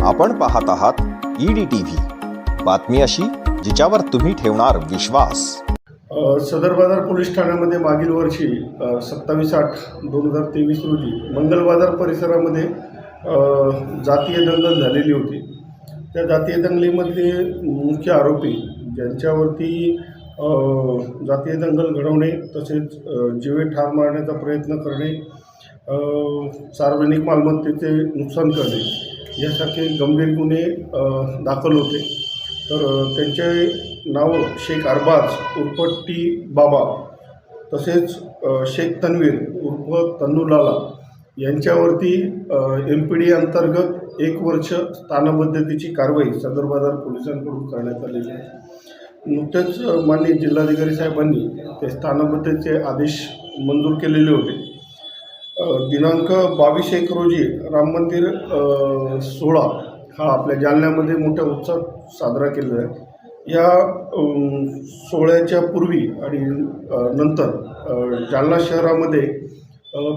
आपण पाहत आहात ईडी टीव्ही बातमी अशी जिच्यावर तुम्ही ठेवणार विश्वास. सदर बाजार पोलीस ठाण्यामध्ये मागील वर्षी सत्तावीस आठ दोन हजार तेवीस रोजी मंगल बाजार परिसरामध्ये जातीय दंगल झालेली होती. त्या जातीय दंगलीमध्ये मुख्य आरोपी ज्यांच्यावरती जातीय दंगल घडवणे तसेच जीवे ठार मारण्याचा प्रयत्न करणे सार्वजनिक मालमत्तेचे नुकसान करणे यासारखे गंभीर गुन्हे दाखल होते. तर त्यांचे नाव शेख अरबाज उर्फ टी बाबा तसेच शेख तन्वीर उर्फ तन्नूलाला यांच्यावरती एम पी डी अंतर्गत एक वर्ष स्थानबद्धतेची कारवाई सदर बाजार पोलिसांकडून करण्यात आलेली आहे. नुकतेच माननीय जिल्हाधिकारी साहेबांनी ते स्थानबद्धतेचे आदेश मंजूर केलेले होते. दिनांक बावीस एक रोजी राम मंदिर सोहळा हा आपल्या जालन्यामध्ये मोठ्या उत्साहात साजरा केलेला आहे. या सोहळ्याच्या पूर्वी आणि नंतर जालना शहरामध्ये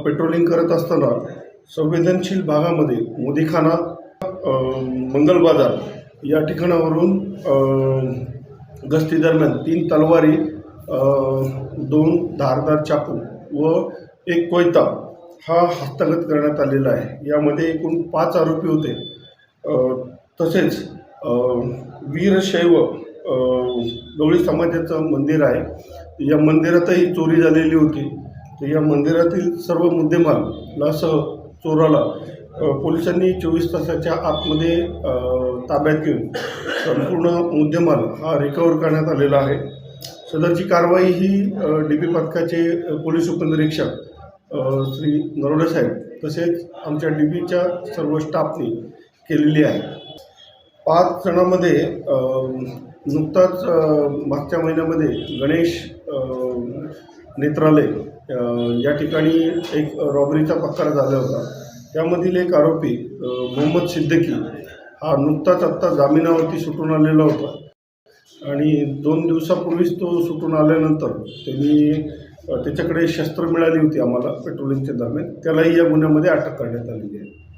पेट्रोलिंग करत असताना संवेदनशील भागामध्ये मोदीखाना मंगल बाजार या ठिकाणावरून गस्तीदरम्यान तीन तलवारी दोन धारदार चाकू व एक कोयता हा हस्तगत करण्यात आलेला आहे. यामध्ये एकूण पाच आरोपी होते. तसेच वीरशैव गवळी समाजाचं मंदिर आहे. या मंदिरातही चोरी झालेली होती. तर या मंदिरातील सर्व मुद्देमालासह चोराला पोलिसांनी चोवीस तासाच्या आतमध्ये ताब्यात घेऊन संपूर्ण मुद्देमाल हा रिकवर करण्यात आलेला आहे. सदरची कारवाई ही डी पी पथकाचे पोलीस उपनिरीक्षक श्री नरोडे साहेब तसेच आमच्या डी बीच्या सर्व स्टाफनी केलेली आहे. पाच जणांमध्ये नुकताच मागच्या महिन्यामध्ये गणेश नेत्रालय या ठिकाणी एक रॉबरीचा प्रकार झाला होता. त्यामधील एक आरोपी मोहम्मद सिद्दीकी हा नुकताच आत्ता जामिनावरती सुटून आलेला होता. आणि दोन दिवसापूर्वीच तो सुटून आल्यानंतर त्यांनी त्याच्याकडे शस्त्र मिळाली होती आम्हाला पेट्रोलिंगच्या दरम्यान. त्यालाही या गुन्ह्यामध्ये अटक करण्यात आलेली आहे.